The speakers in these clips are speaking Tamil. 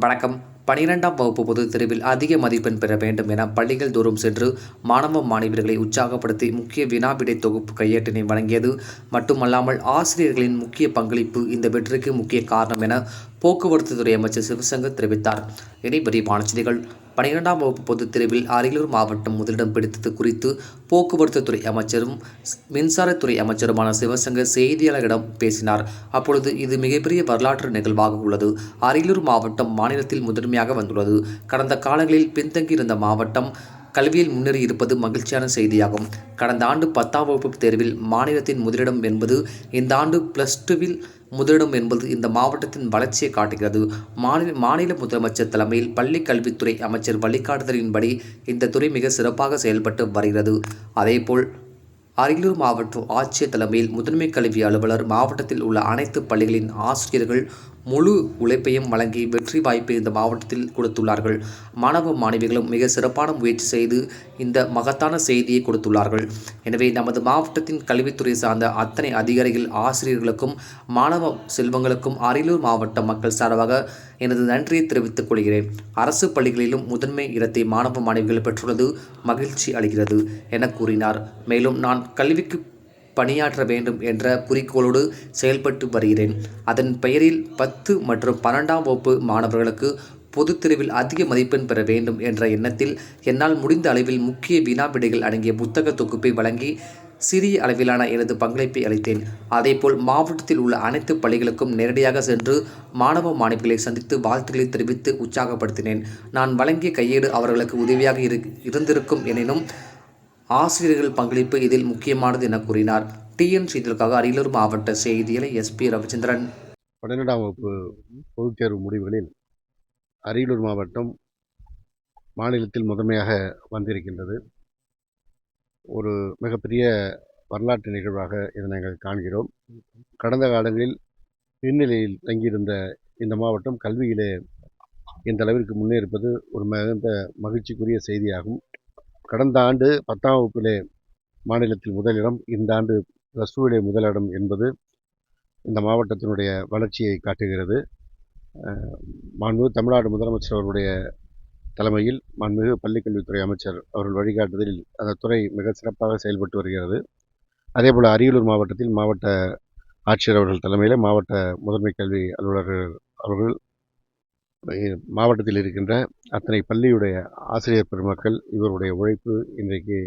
வணக்கம். பனிரெண்டாம் வகுப்பு பொதுத் தெருவில் அதிக மதிப்பெண் பெற வேண்டும் என பள்ளிகள் தோறும் சென்று மாணவ மாணவியர்களை உற்சாகப்படுத்தி முக்கிய வினாவிடை தொகுப்பு கையேட்டினை வழங்கியது. மட்டுமல்லாமல் ஆசிரியர்களின் முக்கிய பங்களிப்பு இந்த வெற்றிக்கு முக்கிய காரணம் என போக்குவரத்து துறை அமைச்சர் சிவசங்கர் தெரிவித்தார். இனி விரிவான செய்திகள். பனிரெண்டாம் வகுப்பு பொதுத் தேர்வில் அரியலூர் மாவட்டம் முதலிடம் பிடித்தது குறித்து போக்குவரத்து துறை அமைச்சரும் மின்சாரத்துறை அமைச்சருமான சிவசங்கர் செய்தியாளர்களிடம் பேசினார். அப்பொழுது இது மிகப்பெரிய வரலாற்று நிகழ்வாக உள்ளது. அரியலூர் மாவட்டம் மாநிலத்தில் முதன்மையாக வந்துள்ளது. கடந்த காலங்களில் பின்தங்கியிருந்த மாவட்டம் கல்வியில் முன்னேறி இருப்பது மகிழ்ச்சியான செய்தியாகும். கடந்த ஆண்டு பத்தாம் வகுப்பு தேர்வில் மாநிலத்தின் முதலிடம் என்பது இந்த ஆண்டு பிளஸ் டூவில் முதலிடம் என்பது இந்த மாவட்டத்தின் வளர்ச்சியை காட்டுகிறது. மாநில மாநில முதலமைச்சர் தலைமையில் பள்ளி கல்வித்துறை அமைச்சர் வழிகாட்டுதலின்படி இந்த துறை மிக சிறப்பாக செயல்பட்டு வருகிறது. அதேபோல் அரியலூர் மாவட்ட ஆட்சியர் தலைமையில் முதன்மை கல்வி அலுவலர் மாவட்டத்தில் உள்ள அனைத்து பள்ளிகளின் ஆசிரியர்கள் முழு உழைப்பையும் வழங்கி வெற்றி வாய்ப்பை இந்த மாவட்டத்தில் கொடுத்துள்ளார்கள். மாணவ மாணவிகளும் மிக சிறப்பான முயற்சி செய்து இந்த மகத்தான செய்தியை கொடுத்துள்ளார்கள். எனவே நமது மாவட்டத்தின் கல்வித்துறை சார்ந்த அத்தனை அதிகாரிகள் ஆசிரியர்களுக்கும் மாணவ செல்வங்களுக்கும் அரியலூர் மாவட்ட மக்கள் சார்பாக எனது நன்றியை தெரிவித்துக் கொள்கிறேன். அரசு பள்ளிகளிலும் முதன்மை இடத்தை மாணவ மாணவிகள் பெற்றுள்ளது மகிழ்ச்சி அளிக்கிறது என கூறினார். மேலும் நான் கல்விக்கு பணியாற்ற வேண்டும் என்ற குறிக்கோளோடு செயல்பட்டு வருகிறேன். அதன் பெயரில் பத்து மற்றும் பன்னெண்டாம் வகுப்பு மாணவர்களுக்கு பொதுத் தெருவில் அதிக மதிப்பெண் பெற வேண்டும் என்ற எண்ணத்தில் என்னால் முடிந்த அளவில் முக்கிய வினாவிடைகள் அடங்கிய புத்தக தொகுப்பை வழங்கி சிறிய அளவிலான எனது பங்களிப்பை அளித்தேன். அதேபோல் மாவட்டத்தில் உள்ள அனைத்து பள்ளிகளுக்கும் நேரடியாக சென்று மாணவ மாணவிகளை சந்தித்து வாழ்த்துக்களை தெரிவித்து உற்சாகப்படுத்தினேன். நான் வழங்கிய கையேடு அவர்களுக்கு உதவியாக இரு இருந்திருக்கும் எனினும் ஆசிரியர்கள் பங்களிப்பு இதில் முக்கியமானது என கூறினார். டிஎன் செய்திகளுக்காக அரியலூர் மாவட்ட செய்தியாளர் எஸ்பி ரவிச்சந்திரன். பன்னிரெண்டாம் வகுப்பு பொதுத் தேர்வு முடிவுகளில் அரியலூர் மாவட்டம் மாநிலத்தில் முதன்மையாக வந்திருக்கின்றது. ஒரு மிகப்பெரிய வரலாற்று நிகழ்வாக இதை நாங்கள் காண்கிறோம். கடந்த காலங்களில் பின்னிலையில் தங்கியிருந்த இந்த மாவட்டம் கல்வியிலே இந்த அளவிற்கு முன்னேறிப்பது ஒரு மிகுந்த மகிழ்ச்சிக்குரிய செய்தியாகும். கடந்த ஆண்டு பத்தாம் வகுப்பிலே மாநிலத்தில் முதலிடம் இந்த ஆண்டு ப்ளஸ் டூவிலே முதலிடம் என்பது இந்த மாவட்டத்தினுடைய வளர்ச்சியை காட்டுகிறது. மாண்புமிகு தமிழ்நாடு முதலமைச்சர் அவருடைய தலைமையில் மாண்புமிகு பள்ளிக்கல்வித்துறை அமைச்சர் அவர்கள் வழிகாட்டுதலில் அந்த துறை மிக சிறப்பாக செயல்பட்டு வருகிறது. அதேபோல் அரியலூர் மாவட்டத்தில் மாவட்ட ஆட்சியர் அவர்கள் தலைமையில் மாவட்ட முதன்மை கல்வி அலுவலர் அவர்கள் மாவட்டத்தில் இருக்கின்ற அத்தனை பள்ளியுடைய ஆசிரியர் பெருமக்கள் இவருடைய உழைப்பு இன்றைக்கு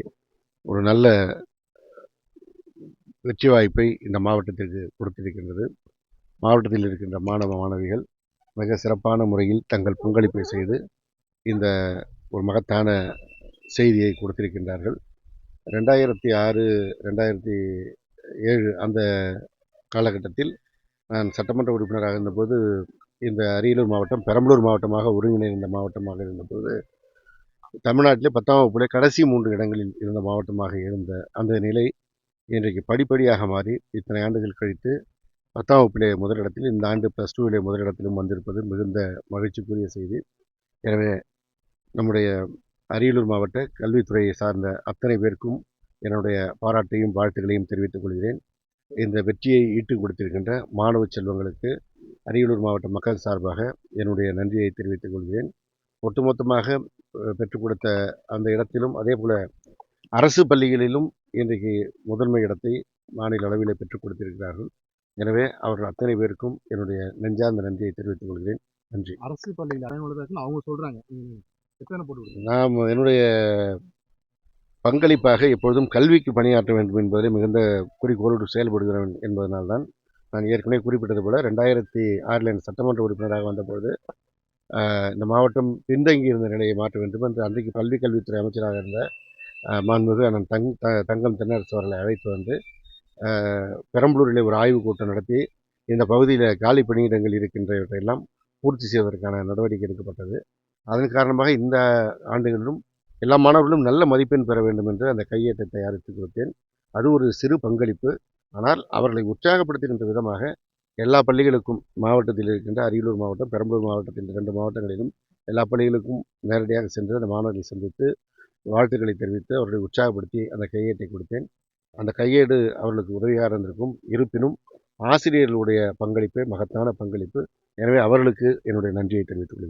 ஒரு நல்ல வெற்றி வாய்ப்பை இந்த மாவட்டத்திற்கு கொடுத்திருக்கின்றது. மாவட்டத்தில் இருக்கின்ற மாணவ மாணவிகள் மிக சிறப்பான முறையில் தங்கள் பங்களிப்பை செய்து இந்த ஒரு மகத்தான செய்தியை கொடுத்திருக்கின்றார்கள். ரெண்டாயிரத்தி ஆறு ரெண்டாயிரத்தி ஏழு அந்த காலகட்டத்தில் நான் சட்டமன்ற உறுப்பினராக இருந்தபோது இந்த அரியலூர் மாவட்டம் பெரம்பலூர் மாவட்டமாக ஒருங்கிணைந்த மாவட்டமாக இருந்தபோது தமிழ்நாட்டிலே பத்தாம் வகுப்புல கடைசி மூன்று இடங்களில் இருந்த மாவட்டமாக இருந்த அந்த நிலை இன்றைக்கு படிப்படியாக மாறி இத்தனை ஆண்டுகள் கழித்து பத்தாம் வகுப்பிலே முதலிடத்தில் இந்த ஆண்டு ப்ளஸ் டூவிலே முதலிடத்திலும் வந்திருப்பது மிகுந்த மகிழ்ச்சிக்குரிய செய்தி. எனவே நம்முடைய அரியலூர் மாவட்ட கல்வித்துறையை சார்ந்த அத்தனை பேருக்கும் என்னுடைய பாராட்டையும் வாழ்த்துக்களையும் தெரிவித்துக் கொள்கிறேன். இந்த வெற்றியை ஈட்டு கொடுத்திருக்கின்ற மாணவ செல்வங்களுக்கு அரியலூர் மாவட்ட மக்கள் சார்பாக என்னுடைய நன்றியை தெரிவித்துக் கொள்கிறேன். ஒட்டுமொத்தமாக பெற்றுக் கொடுத்த அந்த இடத்திலும் அதே போல அரசு பள்ளிகளிலும் இன்றைக்கு முதன்மை இடத்தை மாநில அளவில் பெற்றுக் கொடுத்திருக்கிறார்கள். எனவே அவர்கள் அத்தனை பேருக்கும் என்னுடைய நெஞ்சார்ந்த நன்றியை தெரிவித்துக் கொள்கிறேன். நன்றி. அரசு பள்ளியில் அவங்க சொல்றாங்க. நாம் என்னுடைய பங்களிப்பாக எப்பொழுதும் கல்விக்கு பணியாற்ற வேண்டும் என்பதிலே மிகுந்த குறிக்கோளோடு செயல்படுகிறேன் என்பதனால்தான் நான் ஏற்கனவே குறிப்பிட்டது போல ரெண்டாயிரத்தி ஆறில் என் சட்டமன்ற உறுப்பினராக வந்தபொழுது இந்த மாவட்டம் பின்தங்கி இருந்த நிலையை மாற்ற வேண்டும் என்று அன்றைக்கு பள்ளிக் கல்வித்துறை அமைச்சராக இருந்த மாண்புமிகு அண்ணன் தங் த தங்கம் தென்னரசு அவர்களை அழைத்து வந்து பெரம்பலூரில் ஒரு ஆய்வுக் கூட்டம் நடத்தி இந்த பகுதியில் காலி பணியிடங்கள் இருக்கின்றவற்றையெல்லாம் பூர்த்தி செய்வதற்கான நடவடிக்கை எடுக்கப்பட்டது. அதன் காரணமாக இந்த ஆண்டுகளிலும் எல்லா மாணவர்களும் நல்ல மதிப்பெண் பெற வேண்டும் என்று அந்த கையேட்டை தயாரித்து கொடுத்தேன். அது ஒரு சிறு பங்களிப்பு. ஆனால் அவர்களை உற்சாகப்படுத்துகின்ற விதமாக எல்லா பள்ளிகளுக்கும் மாவட்டத்தில் இருக்கின்ற அரியலூர் மாவட்டம் பெரம்பலூர் மாவட்டத்தில் இரண்டு மாவட்டங்களிலும் எல்லா பள்ளிகளுக்கும் நேரடியாக சென்று அந்த மாணவர்களை சந்தித்து வாழ்த்துக்களை தெரிவித்து அவர்களை உற்சாகப்படுத்தி அந்த கையேட்டை கொடுத்தேன். அந்த கையேடு அவர்களுக்கு உதவியாக இருந்திருக்கும். இருப்பினும் ஆசிரியர்களுடைய பங்களிப்பே மகத்தான பங்களிப்பு. எனவே அவர்களுக்கு என்னுடைய நன்றியை தெரிவித்துக் கொள்கிறேன்.